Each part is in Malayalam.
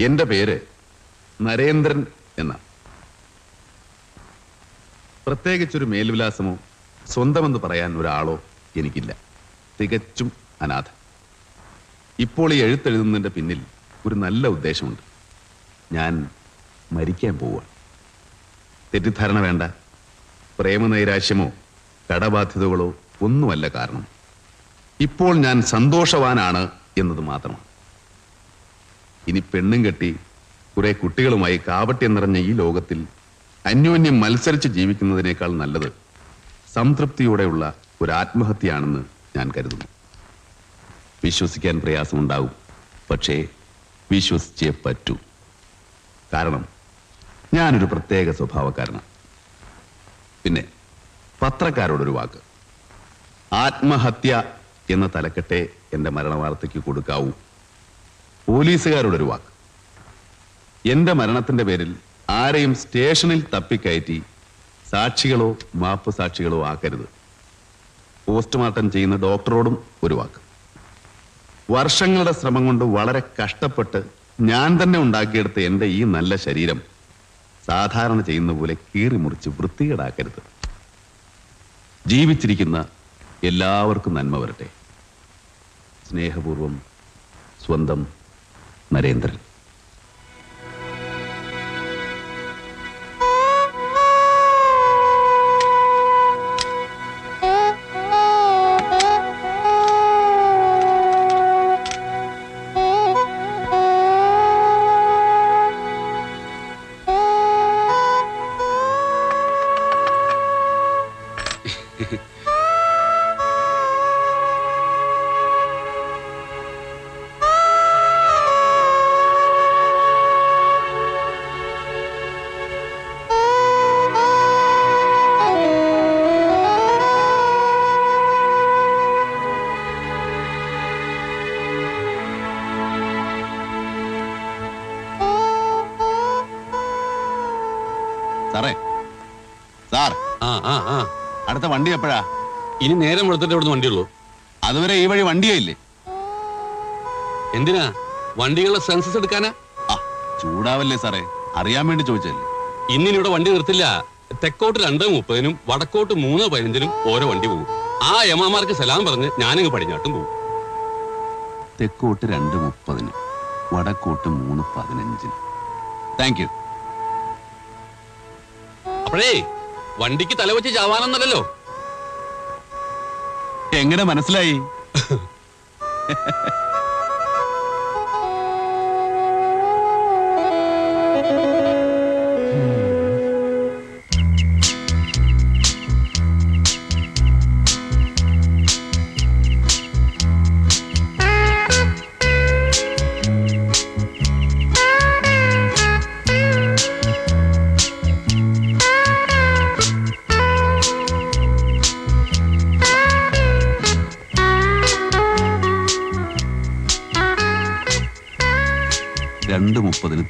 എന്റെ പേര് നരേന്ദ്രൻ എന്ന. പ്രത്യേകിച്ചൊരു മേൽവിലാസമോ സ്വന്തമെന്ന് പറയാൻ ഒരാളോ എനിക്കില്ല. തികച്ചും അനാഥ. ഇപ്പോൾ ഈ എഴുത്തെഴുതുന്നതിന്റെ പിന്നിൽ ഒരു നല്ല ഉദ്ദേശമുണ്ട്. ഞാൻ മരിക്കാൻ പോവുകയാണ്. തെറ്റിദ്ധാരണ വേണ്ട. പ്രേമനൈരാശ്യമോ കടബാധ്യതകളോ ഒന്നുമല്ല കാരണം. ഇപ്പോൾ ഞാൻ സന്തോഷവാനാണ് എന്നത് മാത്രമാണ്. ഇനി പെണ്ണും കെട്ടി കുറെ കുട്ടികളുമായി കാപട്യം നിറഞ്ഞ ഈ ലോകത്തിൽ അന്യോന്യം മത്സരിച്ച് ജീവിക്കുന്നതിനേക്കാൾ നല്ലത് സംതൃപ്തിയോടെയുള്ള ഒരു ആത്മഹത്യയാണെന്ന് ഞാൻ കരുതുന്നു. വിശ്വസിക്കാൻ പ്രയാസമുണ്ടാവും പക്ഷേ വിശ്വസിച്ചേ പറ്റൂ. കാരണം ഞാനൊരു പ്രത്യേക സ്വഭാവക്കാരനാണ്. പിന്നെ പത്രക്കാരോടൊരു വാക്ക്. ആത്മഹത്യ എന്ന തലക്കെട്ടെ എന്റെ മരണവാർത്തയ്ക്ക് കൊടുക്കാവൂ. പോലീസുകാരോടൊരു വാക്ക്. എന്റെ മരണത്തിന്റെ പേരിൽ ആരെയും സ്റ്റേഷനിൽ തപ്പിക്കയറ്റി സാക്ഷികളോ മാപ്പ് സാക്ഷികളോ ആക്കരുത്. പോസ്റ്റ്മോർട്ടം ചെയ്യുന്ന ഡോക്ടറോടും ഒരു വാക്ക്. വർഷങ്ങളുടെ ശ്രമം കൊണ്ട് വളരെ കഷ്ടപ്പെട്ട് ഞാൻ തന്നെ ഉണ്ടാക്കിയെടുത്ത എന്റെ ഈ നല്ല ശരീരം സാധാരണ ചെയ്യുന്ന പോലെ കീറി മുറിച്ച് വൃത്തികേടാക്കരുത്. ജീവിച്ചിരിക്കുന്ന എല്ലാവർക്കും നന്മ വരട്ടെ. സ്നേഹപൂർവം സ്വന്തം നരേന്ദ്രൻ അടുത്ത വണ്ടി എപ്പോഴാ? ഇനി നേരം വെളുത്തിട്ട് ഇവിടുന്ന് വണ്ടിയുള്ളൂ അതുവരെ ഈ വഴി വണ്ടിയേ ഇല്ലേ? എന്തിനാ? വണ്ടികളുടെ സെൻസസ് എടുക്കാനാ? ആ ചൂടാവല്ലേ സാറേ. അറിയാൻ വേണ്ടി ചോദിച്ചല്ലേ ഇന്നിനി ഇവിടെ വണ്ടി നിർത്തില്ല. തെക്കോട്ട് രണ്ട് മുപ്പതിനും വടക്കോട്ട് മൂന്ന് പതിനഞ്ചിനും ഓരോ വണ്ടി പോകും. ആ യമാമാർക്ക് സലാം പറഞ്ഞ് ഞാനങ്ങ് പടിഞ്ഞാട്ടും പോകും. തെക്കോട്ട് രണ്ട് മുപ്പതിന് വടക്കോട്ട് മൂന്ന് പതിനഞ്ചിന്. താങ്ക് യു അപ്പോഴേ വണ്ടിക്ക് തലവെച്ച് ചാവാനൊന്നല്ലല്ലോ? എങ്ങനെ മനസ്സിലായി?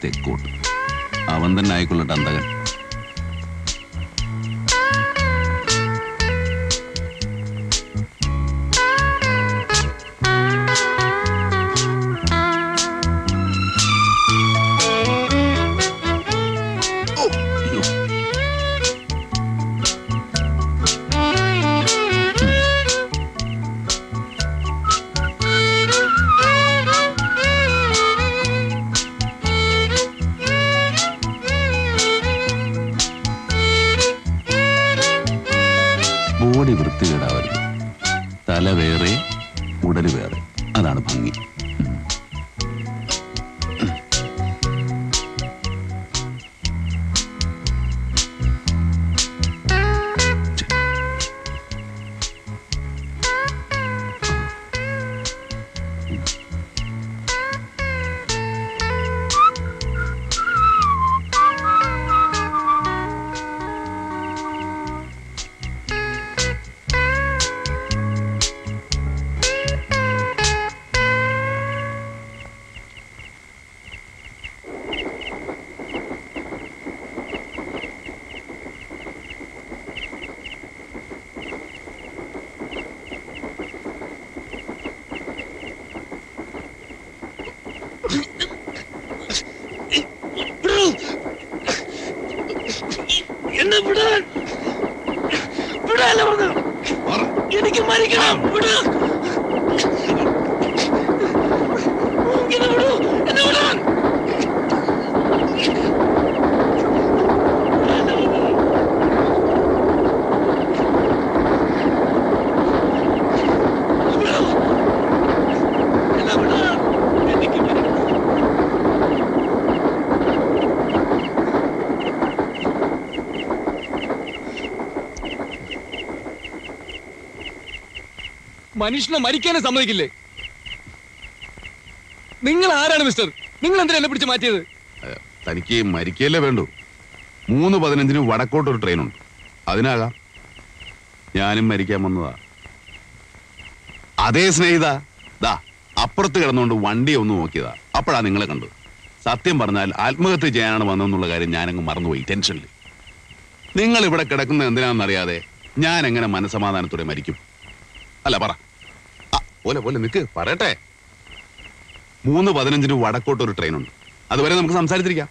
തെക്കോട്ട്. അവൻ തന്നെ ആയിക്കൊള്ളട്ടെ അന്തകൻ. തല വേറെ ഉടൽ വേറെ. അതാണ് ഭംഗി. മനുഷ്യനെ മരിക്കാനും സമ്മതിക്കില്ലേ? നിങ്ങൾ ആരാണ് മിസ്റ്റർ? നിങ്ങൾ എന്തിനാ എന്നെ പിടിച്ച് മാറ്റിയത്? തനിക്ക് മരിക്കല്ലേ വേണ്ടു. മൂന്ന് പതിനഞ്ചിന് വടക്കോട്ടൊരു ട്രെയിനുണ്ട് അതിനാകാം. ഞാനും മരിക്കാൻ വന്നതാ. അതേ സ്നേഹിത. ദാ അപ്പുറത്ത് കിടന്നുകൊണ്ട് വണ്ടി ഒന്ന് നോക്കിയതാ. അപ്പോഴാ നിങ്ങളെ കണ്ടു സത്യം പറഞ്ഞാൽ ആത്മഹത്യ ചെയ്യാനാണ് വന്നതെന്നുള്ള കാര്യം ഞാനങ്ങ് മറന്നുപോയി. ടെൻഷനിൽ നിങ്ങൾ ഇവിടെ കിടക്കുന്നത് എന്തിനാണെന്നറിയാതെ ഞാൻ എങ്ങനെ മനസമാധാനത്തോടെ മരിക്കും? അല്ല പറ. പോലെ പോലെ നിക്ക് പറയട്ടെ. മൂന്ന് പതിനഞ്ചിന് വടക്കോട്ട് ഒരു ട്രെയിനുണ്ട് അതുവരെ നമുക്ക് സംസാരിച്ചിരിക്കാം.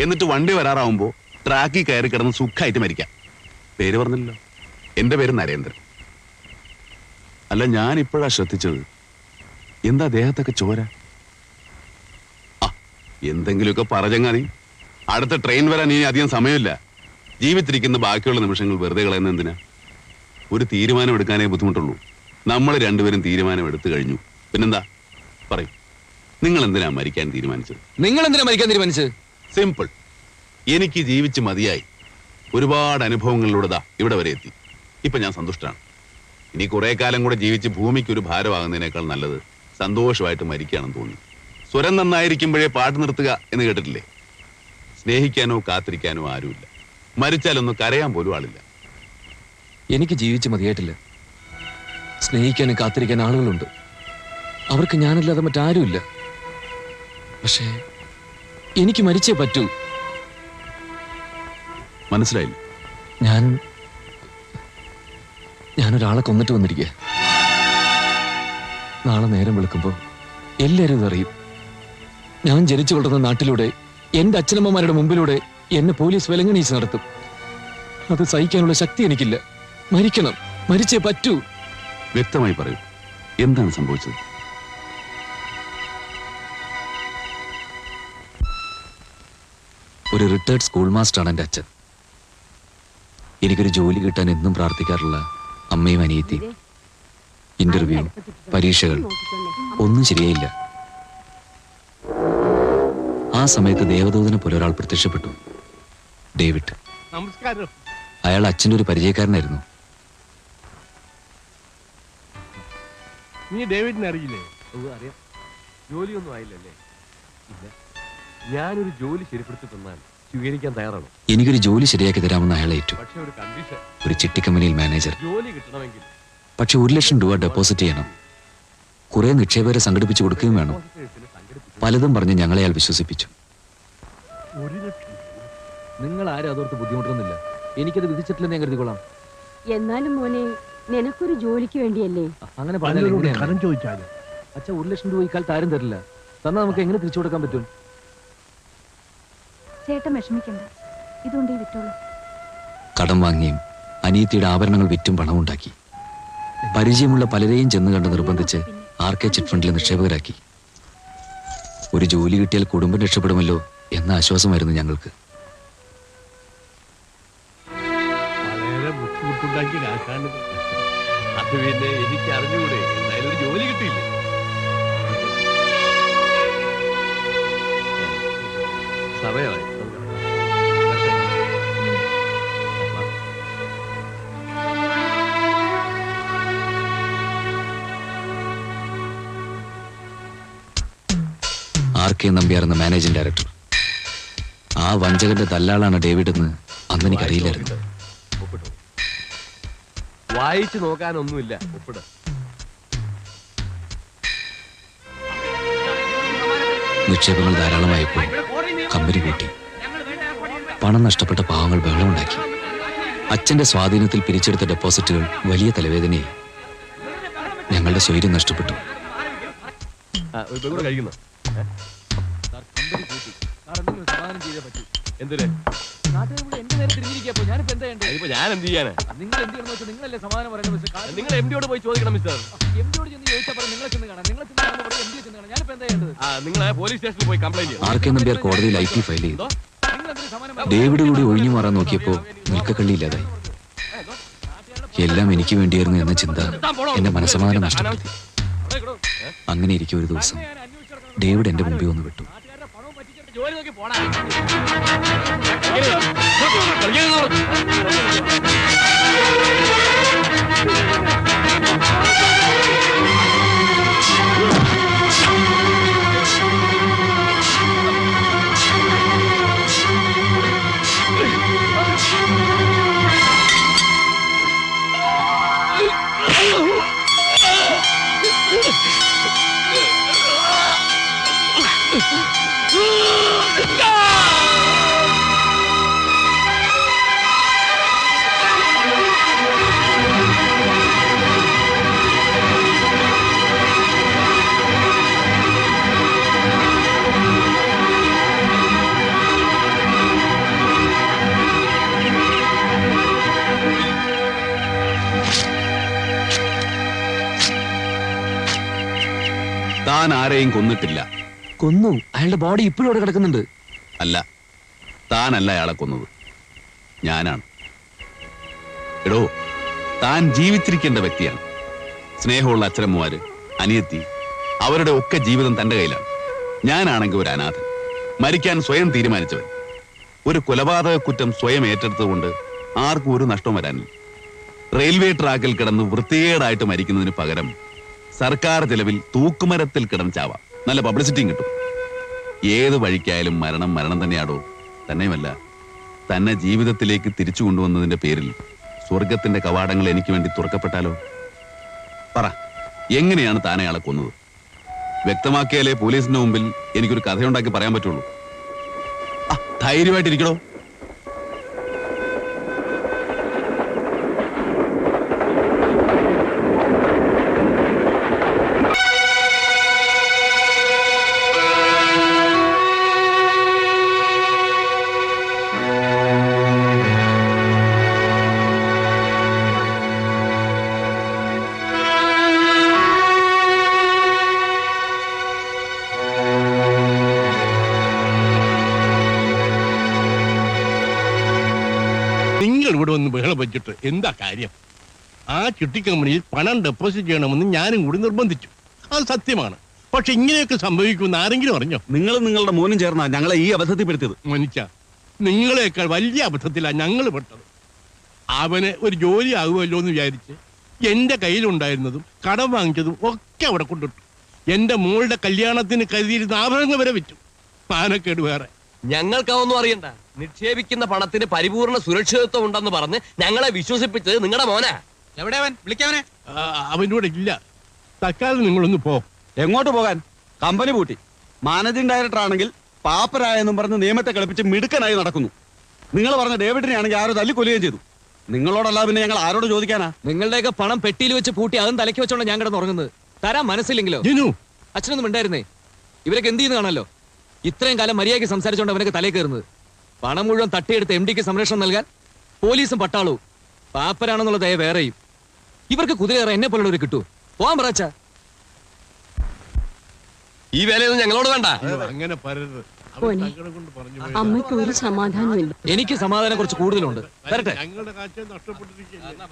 എന്നിട്ട് വണ്ടി വരാറാവുമ്പോ ട്രാക്കിൽ കയറി കിടന്ന് സുഖമായിട്ട് മരിക്കാം. പേര് പറഞ്ഞല്ലോ എന്റെ പേര് നരേന്ദ്രൻ. അല്ല ഞാൻ ഇപ്പോഴാ ശ്രദ്ധിച്ചത്. എന്താ ദേഹത്തൊക്കെ ചോര? ആ എന്തെങ്കിലുമൊക്കെ പറഞ്ഞങ്ങാതി അടുത്ത ട്രെയിൻ വരാൻ ഇനി അധികം സമയമില്ല. ജീവിച്ചിരിക്കുന്ന ബാക്കിയുള്ള നിമിഷങ്ങൾ വെറുതെ കളയുന്ന എന്തിനാ? ഒരു തീരുമാനം എടുക്കാനേ ബുദ്ധിമുട്ടുള്ളൂ. നമ്മൾ രണ്ടുപേരും തീരുമാനം എടുത്തു കഴിഞ്ഞു. പിന്നെന്താ? പറയും. നിങ്ങൾ എന്തിനാ മരിക്കാൻ തീരുമാനിച്ചത്? നിങ്ങൾ എന്തിനാ മരിക്കാൻ തീരുമാനിച്ചത് സിമ്പിൾ. എനിക്ക് ജീവിച്ച് മതിയായി. ഒരുപാട് അനുഭവങ്ങളിലൂടെ ദാ ഇവിടെ വരെ എത്തി. ഇപ്പൊ ഞാൻ സന്തുഷ്ടനാണ്. ഇനി കുറെ കാലം കൂടെ ജീവിച്ച് ഭൂമിക്ക് ഒരു ഭാരമാകുന്നതിനേക്കാൾ നല്ലത് സന്തോഷമായിട്ട് മരിക്കുകയാണെന്ന് തോന്നി. സ്വരം നന്നായിരിക്കുമ്പോഴേ പാട്ട് നിർത്തുക എന്ന് കേട്ടിട്ടില്ലേ? സ്നേഹിക്കാനോ കാത്തിരിക്കാനോ ആരുമില്ല. മരിച്ചാലൊന്നും കരയാൻ പോലും ആളില്ല. എനിക്ക് ജീവിച്ച് മതിയായിട്ടില്ല. സ്നേഹിക്കാനും കാത്തിരിക്കാൻ ആളുകളുണ്ട്. അവർക്ക് ഞാനില്ലാതെ മറ്റാരുമില്ല. പക്ഷേ എനിക്ക് മരിച്ചേ പറ്റൂ. മനസ്സിലായില്ല. ഞാൻ ഞാനൊരാളെ കൊന്നിട്ട് വന്നിരിക്കുക നാളെ നേരം വിളിക്കുമ്പോൾ എല്ലാവരും ഇതറിയും ഞാൻ ജനിച്ചു വളർന്ന നാട്ടിലൂടെ എന്റെ അച്ഛനമ്മമാരുടെ മുമ്പിലൂടെ എന്നെ പോലീസ് വിലങ്ങണീച്ച് നടത്തും. അത് സഹിക്കാനുള്ള ശക്തി എനിക്കില്ല. മരിക്കണം. മരിച്ചേ പറ്റൂ. വ്യക്തമായി പറയൂ. എന്താണ് സംഭവിച്ചത്? ഒരു റിട്ടയർഡ് സ്കൂൾ മാസ്റ്ററാണ് എന്റെ അച്ഛൻ. എനിക്കൊരു ജോലി കിട്ടാൻ എന്നും പ്രാർത്ഥിക്കാറുള്ള അമ്മയും അനിയത്തി ഇന്റർവ്യൂ പരീക്ഷകൾ ഒന്നും ശരിയായില്ല. ആ സമയത്ത് ദേവദൂതനെ പോലെ ഒരാൾ പ്രത്യക്ഷപ്പെട്ടു. ഡേവിഡ്. നമസ്കാരം. അയാൾ അച്ഛന്റെ ഒരു പരിചയക്കാരനായിരുന്നു. നീ ഡേവിഡിനെ അറിയില്ലേ? അറിയാം. ജോലിയൊന്നും ആയില്ലല്ലേ? ഇല്ല. ഞാനൊരു ജോലി ശരിപ്പെടുത്തി തന്നാൽ സ്വീകരിക്കാൻ തയ്യാറാണ്? എനിക്കൊരു ജോലി ശരിയാക്കി തരാമെന്ന് അയാൾ ഏറ്റു. പക്ഷേ ഒരു കണ്ടീഷൻ ഒരു ചിട്ടി കമ്പനിയിൽ മാനേജർ ജോലി കിട്ടണമെങ്കിൽ പക്ഷെ ഒരു ലക്ഷം രൂപ ഡെപ്പോസിറ്റ് ചെയ്യണം. കുറെ നിക്ഷേപകരെ സംഘടിപ്പിച്ചു കൊടുക്കുകയും വേണം. പലതും പറഞ്ഞ് ഞങ്ങളെ അയാൾ വിശ്വസിപ്പിച്ചു. നിങ്ങൾ ആരും അതോർത്ത് ബുദ്ധിമുട്ടൊന്നുമില്ല. എനിക്കത് വിധിച്ചിട്ടില്ലെന്ന് ഞാൻ കരുതിക്കൊള്ളാം എന്നാലും മോനെ നിനക്കൊരു ജോലിക്ക് വേണ്ടിയല്ലേ? അങ്ങനെ പലരോട് പറഞ്ഞാൽ കടം ചോദിച്ചാൽ. അച്ഛാ ഒരു ലക്ഷം രൂപ ഇക്കാലത്ത് ആരും തരില്ല. തന്നാ നമുക്ക് എങ്ങനെ തിരിച്ചു കൊടുക്കാൻ പറ്റും? ചേട്ടൻ വിഷമിക്കണ്ട. ഇതുകൊണ്ട് ഈ വിറ്റോളൂ. കടം വാങ്ങിയും അനിയത്തിയുടെ ആഭരണങ്ങൾ വിറ്റും പണമുണ്ടാക്കി. പരിചയമുള്ള പലരെയും ചെന്ന് കണ്ട് നിർബന്ധിച്ച് ആർ കെ ചിറ്റ് ഫണ്ടിൽ നിക്ഷേപകരാക്കി. ഒരു ജോലി കിട്ടിയാൽ കുടുംബം രക്ഷപ്പെടുമല്ലോ എന്ന ആശ്വാസമായിരുന്നു ഞങ്ങൾക്ക്. വളരെ അത് പിന്നെ എനിക്ക് അറിഞ്ഞുകൂടെ എന്തായാലും ഒരു ജോലി കിട്ടിയില്ല? സമയമായി R K Nambiar managing director. ആ വഞ്ചകന്റെ ദല്ലാളാണ് ഡേവിഡ് എന്ന് അന്ന് എനിക്കറിയില്ലായിരുന്നു. ഒപ്പിട്ടു വായിച്ചു നോക്കാനൊന്നുമില്ല. ഒപ്പിട നിക്ഷേപങ്ങൾ ധാരാളമായപ്പോൾ കമ്പനി കൂട്ടി. പണം നഷ്ടപ്പെട്ട പാവങ്ങൾ ബഹളമുണ്ടാക്കി. അച്ഛന്റെ സ്വാധീനത്തിൽ പിരിച്ചെടുത്ത ഡെപ്പോസിറ്റുകൾ വലിയ തലവേദനയായി. ഞങ്ങളുടെ സ്വൈര്യം നഷ്ടപ്പെട്ടു. എന്തിന്? അതിപ്പോ ഞാൻ എന്ത് ചെയ്യാനാ? നിങ്ങൾ എന്ത് ചെയ്യണമെന്ന് വെച്ചാൽ നിങ്ങളല്ലേ സമാധാനം പറയുന്നത് മിസ്റ്റർ നിങ്ങൾ എം ഡിയോട് പോയി ചോദിക്കണം മിസ്റ്റർ. എം ഡിയോട് ചെന്ന് ചോദിച്ചാൽ പറയും നിങ്ങളെ ചെന്ന് കാണാം. നിങ്ങളെ ചെന്ന് കാണുമ്പോൾ എം ഡി ചെന്ന് കാണാം. ഞാനിപ്പോ എന്താ ചെയ്യേണ്ടത്? ആ നിങ്ങൾ പോലീസ് സ്റ്റേഷനിൽ പോയി കംപ്ലൈന്റ് ചെയ്യും ആർ കെ നമ്പ്യാർ കോടതിയിൽ ഐ ടി ഫയൽ ചെയ്തു. നിങ്ങൾ എന്തിനു സമാധാനം ഡേവിഡ് കൂടി ഒഴിഞ്ഞു മാറാൻ നോക്കിയപ്പോ നിൽക്കക്കള്ളിയില്ലാതായി എല്ലാം എനിക്ക് വേണ്ടിയായിരുന്നു എന്ന ചിന്ത എന്റെ മനസ്സമാധാനം നഷ്ടപ്പെട്ടു. അങ്ങനെ ഇരിക്കും ഒരു ദിവസം ഡേവിഡ് എന്റെ മുമ്പിൽ വന്ന് വിട്ടു. നാട്ടുകാരുടെ പണവും പറ്റിച്ചിട്ട് ജോലി നോക്കി പോടാ Señor. താൻ ആരെയും കൊന്നിട്ടില്ല. കൊന്നു? അയാളുടെ ബോഡി ഇപ്പോഴും അവിടെ കിടക്കുന്നുണ്ട്. അല്ല താനല്ല അയാളെ കൊന്നത്. ഞാനാണ്. എടോ താൻ ജീവിച്ചിരിക്കേണ്ട വ്യക്തിയാണ്. സ്നേഹമുള്ള അച്ഛനമ്മമാര് അനിയത്തി അവരുടെ ഒക്കെ ജീവിതം തന്റെ കയ്യിലാണ്. ഞാനാണെങ്കിൽ ഒരു അനാഥൻ. മരിക്കാൻ സ്വയം തീരുമാനിച്ചവൻ. ഒരു കൊലപാതക കുറ്റം സ്വയം ഏറ്റെടുത്തുകൊണ്ട് ആർക്കും ഒരു നഷ്ടം വരാനില്ല. റെയിൽവേ ട്രാക്കിൽ കിടന്ന് വൃത്തികേടായിട്ട് മരിക്കുന്നതിന് പകരം സർക്കാർ ചെലവിൽ തൂക്കുമരത്തിൽ കിടന്ന് നല്ല പബ്ലിസിറ്റിയും കിട്ടും. ഏത് വഴിക്കായാലും മരണം മരണം തന്നെയാടോ? തന്നെയുമല്ല. തന്നെ ജീവിതത്തിലേക്ക് തിരിച്ചു കൊണ്ടുവന്നതിന്റെ പേരിൽ സ്വർഗത്തിന്റെ കവാടങ്ങൾ എനിക്ക് വേണ്ടി തുറക്കപ്പെട്ടാലോ? പറ എങ്ങനെയാണ് താൻ അയാളെ കൊന്നത്? വ്യക്തമാക്കിയാലേ പോലീസിന്റെ മുമ്പിൽ എനിക്കൊരു കഥയുണ്ടാക്കി പറയാൻ പറ്റുള്ളൂ. ധൈര്യമായിട്ടിരിക്കണോ വെച്ചിട്ട് എന്താ കാര്യം? ആ ചിട്ടി കമ്പനിയിൽ പണം ഡെപ്പോസിറ്റ് ചെയ്യണമെന്ന് ഞാനും കൂടി നിർബന്ധിച്ചു. അത് സത്യമാണ്. പക്ഷെ ഇങ്ങനെയൊക്കെ സംഭവിക്കുമെന്ന് ആരെങ്കിലും അറിഞ്ഞോ? നിങ്ങളും നിങ്ങളുടെ മോനും ചേർന്നാ ഞങ്ങളെ ഈ അബദ്ധത്തിൽപ്പെടുത്തിയത്. മനുഷ്യ നിങ്ങളെക്കാൾ വലിയ അബദ്ധത്തിലാണ് ഞങ്ങൾ പെട്ടത്. അവന് ഒരു ജോലി ആകുമല്ലോ എന്ന് വിചാരിച്ച് എന്റെ കയ്യിലുണ്ടായിരുന്നതും കടം വാങ്ങിച്ചതും ഒക്കെ അവിടെ കൊണ്ടിട്ടു. എന്റെ മോളുടെ കല്യാണത്തിന് കരുതിയിരുന്ന ആഭരണങ്ങൾ വരെ വിറ്റു. മാനക്കേട് വേറെ. ഞങ്ങൾക്കതൊന്നും അറിയണ്ട. നിക്ഷേപിക്കുന്ന പണത്തിന് പരിപൂർണ സുരക്ഷിതത്വം ഉണ്ടെന്ന് പറഞ്ഞ് ഞങ്ങളെ വിശ്വസിപ്പിച്ചത് നിങ്ങളുടെ മോനാ. എവിടെയവൻ വിളിക്കാവനെ? ആ, അവനോട് ഇല്ല. തൽക്കാലം നിങ്ങളൊന്ന് പോ. എങ്ങോട്ട് പോകാൻ? കമ്പനി പൂട്ടി. മാനേജിംഗ് ഡയറക്ടർ ആണെങ്കിൽ പാപ്പരായെന്നും പറഞ്ഞ് നിയമത്തെ കളിപ്പിച്ച് മിടുക്കനായി നടക്കുന്നു. നിങ്ങൾ പറഞ്ഞ ഡേവിഡിനെ ആണെങ്കിൽ ആരോ തല്ലിക്കൊല്ലുകയും ചെയ്തു. നിങ്ങളോടല്ല പിന്നെ ഞങ്ങൾ ആരോട് ചോദിക്കാനാ? നിങ്ങളുടെയൊക്കെ പണം പെട്ടിയിൽ വെച്ച് പൂട്ടി അതും തലയ്ക്ക് വെച്ചോണ്ട് ഞാൻ കിടന്ന് ഉറങ്ങുന്നത്. തരാൻ മനസ്സില്ലെങ്കിലോ? ജിനു. അച്ഛനൊന്നും ഉണ്ടായിരുന്നേ ഇവരൊക്കെ എന്ത് ചെയ്യുന്ന കാണാലോ? ഇത്രയും കാലം മര്യാദയ്ക്ക് സംസാരിച്ചോണ്ട് അവനൊക്കെ തലേ കയറുന്നത്. പണം മുഴുവൻ തട്ടിയെടുത്ത് എം ഡിക്ക് സംരക്ഷണം നൽകാൻ പോലീസും പട്ടാളവും പാപ്പരാണെന്നുള്ള ദയ വേറെയും. ഇവർക്ക് കുതിരയേറെ എന്നെ പോലുള്ളവർ കിട്ടൂ പോവാൻ പറച്ച ഈ വേലയൊന്നും ഞങ്ങളോട് വേണ്ട. അങ്ങനെ പറയരുത്. അമ്മയ്ക്ക് ഒരു സമാധാനമില്ല. എനിക്ക് സമാധാനം കുറച്ച് കൂടുതലുണ്ട്. വരട്ടെ. ഞങ്ങളുടെ കാഴ്ച നഷ്ടപ്പെട്ടിരിക്കുകയല്ലേ.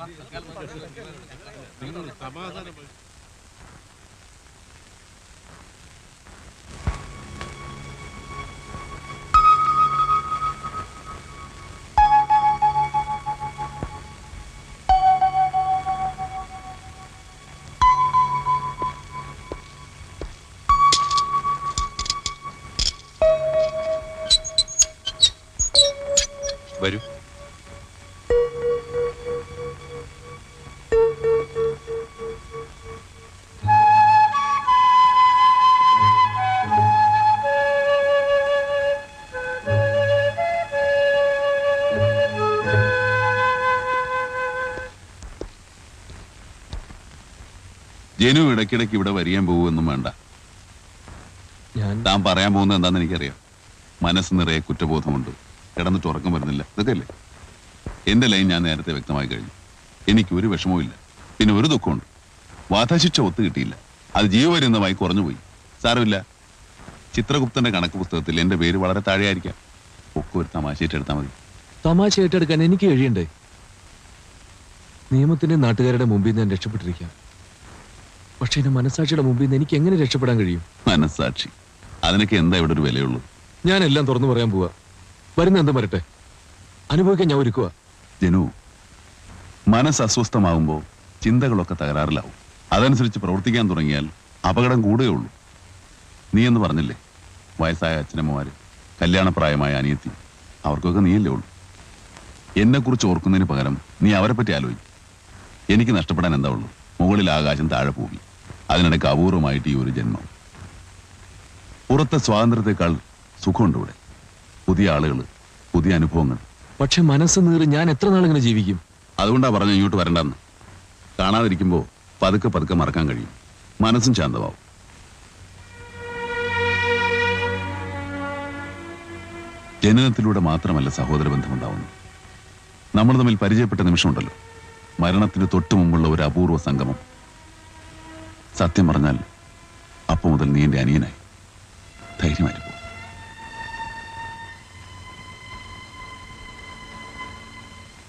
വരൂ. ജനു ഇടയ്ക്കിടയ്ക്ക് ഇവിടെ വരിയാൻ പോകുമെന്നും വേണ്ട. ഞാൻ താൻ പറയാൻ പോകുന്നത് എന്താണെന്ന് എനിക്കറിയാം. മനസ്സ് നിറയെ കുറ്റബോധമുണ്ട്. കിടന്നിട്ട് ഉറക്കം വരുന്നില്ല. ഇതൊക്കെ അല്ലേ എന്റെ ലൈൻ ഞാൻ നേരത്തെ വ്യക്തമായി കഴിഞ്ഞു. എനിക്ക് ഒരു വിഷമവും ഇല്ല. പിന്നെ ഒരു ദുഃഖമുണ്ട്. വാധശിക്ഷ ഒത്തു കിട്ടിയില്ല. അത് ജീവപര്യന്തമായി കുറഞ്ഞുപോയി. സാരമില്ല. ചിത്രഗുപ്തന്റെ കണക്ക് പുസ്തകത്തിൽ എന്റെ പേര് വളരെ താഴെയായിരിക്കാം. ഒക്കെ ഒരു തമാശയിട്ട് എടുത്താൽ മതി. തമാശ ഏറ്റെടുക്കാൻ എനിക്ക് കഴിയണ്ടേ? നിയമത്തിന്റെ നാട്ടുകാരുടെ മുമ്പിൽ നിന്ന് ഞാൻ രക്ഷപ്പെട്ടിരിക്കാം. പക്ഷെ എന്റെ മനസാക്ഷിയുടെ മുമ്പിൽ നിന്ന് എനിക്ക് എങ്ങനെ രക്ഷപ്പെടാൻ കഴിയും? മനസാക്ഷി അതിനൊക്കെ എന്താ ഇവിടെ ഒരു വിലയുള്ളൂ? ഞാൻ എല്ലാം തുറന്നു പറയാൻ പോവാ. വരുന്ന എന്തും വരട്ടെ അനുഭവിക്കാൻ ഞാൻ ഒരുക്കുക ജനു മനസ്സ് അസ്വസ്ഥമാകുമ്പോൾ ചിന്തകളൊക്കെ തകരാറിലാവും. അതനുസരിച്ച് പ്രവർത്തിക്കാൻ തുടങ്ങിയാൽ അപകടം കൂടുകയുള്ളൂ നീ എന്ന് പറഞ്ഞില്ലേ? വയസ്സായ അച്ഛനമ്മമാര് കല്യാണപ്രായമായ അനിയത്തി അവർക്കൊക്കെ നീയല്ലേ ഉള്ളൂ. എന്നെക്കുറിച്ച് ഓർക്കുന്നതിന് പകരം നീ അവരെ പറ്റി ആലോചിക്കും. എനിക്ക് നഷ്ടപ്പെടാൻ എന്താ ഉള്ളൂ? മുകളിൽ ആകാശം താഴെ പോകി. അതിനിടയ്ക്ക് അപൂർവമായിട്ട് ഈ ഒരു ജന്മം. പുറത്തെ സ്വാതന്ത്ര്യത്തെക്കാൾ സുഖമുണ്ട് ഇവിടെ. പുതിയ ആളുകൾ പുതിയ അനുഭവങ്ങൾ. പക്ഷെ മനസ്സ് നീറി ഞാൻ എത്ര നാളിങ്ങനെ ജീവിക്കും? അതുകൊണ്ടാ പറഞ്ഞു ഇങ്ങോട്ട് വരണ്ടെന്ന്. കാണാതിരിക്കുമ്പോ പതുക്കെ പതുക്കെ മറക്കാൻ കഴിയും. മനസ്സും ശാന്തമാവും. ജനനത്തിലൂടെ മാത്രമല്ല സഹോദര ബന്ധമുണ്ടാവുന്നു നമ്മൾ തമ്മിൽ പരിചയപ്പെട്ട നിമിഷമുണ്ടല്ലോ. മരണത്തിന് തൊട്ടു മുമ്പുള്ള ഒരു അപൂർവ സംഗമം. സത്യം പറഞ്ഞാൽ അപ്പോൾ മുതൽ നീ എന്റെ അനിയനായി. ധൈര്യമായിരുന്നു